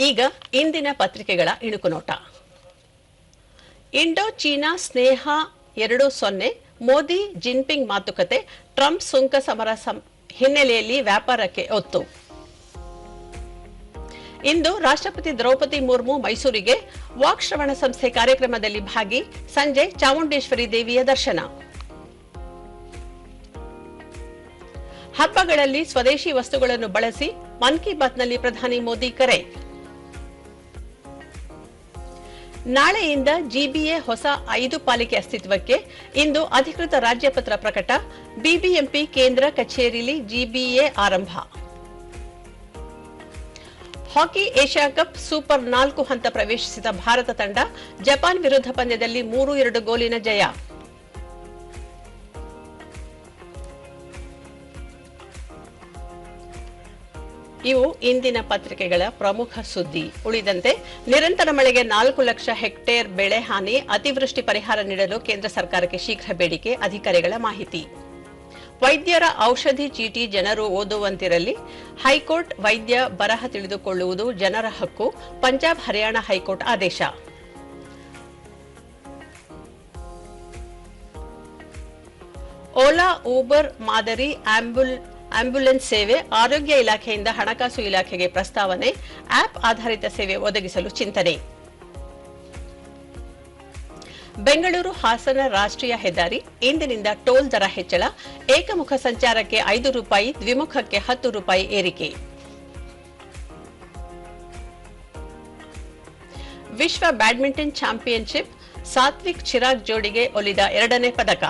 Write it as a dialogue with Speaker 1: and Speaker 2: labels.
Speaker 1: ಈಗ ಇಂದಿನ ಪತ್ರಿಕೆಗಳ ಇಣುಕು ನೋಟ ಇಂಡೋ ಚೀನಾ ಸ್ನೇಹ ಎರಡು ಸೊನ್ನೆ, ಮೋದಿ ಜಿನ್ಪಿಂಗ್ ಮಾತುಕತೆ, ಟ್ರಂಪ್ ಸುಂಕ ಸಮರ ಹಿನ್ನೆಲೆಯಲ್ಲಿ ವ್ಯಾಪಾರಕ್ಕೆ ಒತ್ತು. ಇಂದು ರಾಷ್ಟ್ರಪತಿ ದ್ರೌಪದಿ ಮುರ್ಮು ಮೈಸೂರಿಗೆ ವಾಕ್ ಶ್ರವಣ ಸಂಸ್ಥೆ ಕಾರ್ಯಕ್ರಮದಲ್ಲಿ ಭಾಗಿ ಸಂಜೆ ಚಾಮುಂಡೇಶ್ವರಿ ದೇವಿಯ ದರ್ಶನ. ಹಬ್ಬಗಳಲ್ಲಿ ಸ್ವದೇಶಿ ವಸ್ತುಗಳನ್ನು ಬಳಸಿ ಮನ್ ಕಿ ಬಾತ್ನಲ್ಲಿ ಪ್ರಧಾನಿ ಮೋದಿ ಕರೆ. ನಾಳೆಯಿಂದ ಜಿಬಿಎ ಹೊಸ ಐದು ಪಾಲಿಕೆ ಅಸ್ತಿತ್ವಕ್ಕೆ ಇಂದು ಅಧಿಕೃತ ರಾಜ್ಯಪತ್ರ ಪ್ರಕಟ. ಬಿಬಿಎಂಪಿ ಕೇಂದ್ರ ಕಚೇರಿಯಲ್ಲಿ ಜಿಬಿಎ ಆರಂಭ. ಹಾಕಿ ಏಷ್ಯಾ ಕಪ್ ಸೂಪರ್ ನಾಲ್ಕು ಹಂತ ಪ್ರವೇಶಿಸಿದ ಭಾರತ ತಂಡ ಜಪಾನ್ ವಿರುದ್ಧ ಪಂದ್ಯದಲ್ಲಿ ಮೂರು ಎರಡು ಗೋಲಿನ ಜಯ. ಇವು ಇಂದಿನ ಪತ್ರಿಕೆಗಳ ಪ್ರಮುಖ ಸುದ್ದಿ. ಉಳಿದಂತೆ, ನಿರಂತರ ಮಳೆಗೆ ನಾಲ್ಕು ಲಕ್ಷ ಹೆಕ್ಟೇರ್ ಬೆಳೆ ಹಾನಿ, ಅತಿವೃಷ್ಟಿ ಪರಿಹಾರ ನೀಡಲು ಕೇಂದ್ರ ಸರ್ಕಾರಕ್ಕೆ ಶೀಘ್ರ ಬೇಡಿಕೆ, ಅಧಿಕಾರಿಗಳ ಮಾಹಿತಿ. ವೈದ್ಯರ ಔಷಧಿ ಚೀಟಿ ಜನರು ಓದುವಂತಿರಲಿ. ಹೈಕೋರ್ಟ್ ವೈದ್ಯ ಬರಹ ತಿಳಿದುಕೊಳ್ಳುವುದು ಜನರ ಹಕ್ಕು, ಪಂಜಾಬ್ ಹರಿಯಾಣ ಹೈಕೋರ್ಟ್ ಆದೇಶ. ಓಲಾ, ಊಬರ್, ಮಾದರಿ ಆಂಬ್ಯುಲ್ ಆಂಬ್ಯುಲೆನ್ಸ್ ಸೇವೆ, ಆರೋಗ್ಯ ಇಲಾಖೆಯಿಂದ ಹಣಕಾಸು ಇಲಾಖೆಗೆ ಪ್ರಸ್ತಾವನೆ ಆಪ್ ಆಧಾರಿತ ಸೇವೆ ಒದಗಿಸಲು ಚಿಂತನೆ. ಬೆಂಗಳೂರು ಹಾಸನ ರಾಷ್ಟ್ರೀಯ ಹೆದ್ದಾರಿ, ಇಂದಿನಿಂದ ಟೋಲ್ ದರ ಹೆಚ್ಚಳ, ಏಕಮುಖ ಸಂಚಾರಕ್ಕೆ ಐದು ರೂಪಾಯಿ, ದ್ವಿಮುಖಕ್ಕೆ ಹತ್ತು ರೂಪಾಯಿ ಏರಿಕೆ. ವಿಶ್ವ ಬ್ಯಾಡ್ಮಿಂಟನ್ ಚಾಂಪಿಯನ್ಶಿಪ್, ಸಾತ್ವಿಕ್ ಚಿರಾಗ್ ಜೋಡಿಗೆ ಒಲಿದ ಎರಡನೇ ಪದಕ.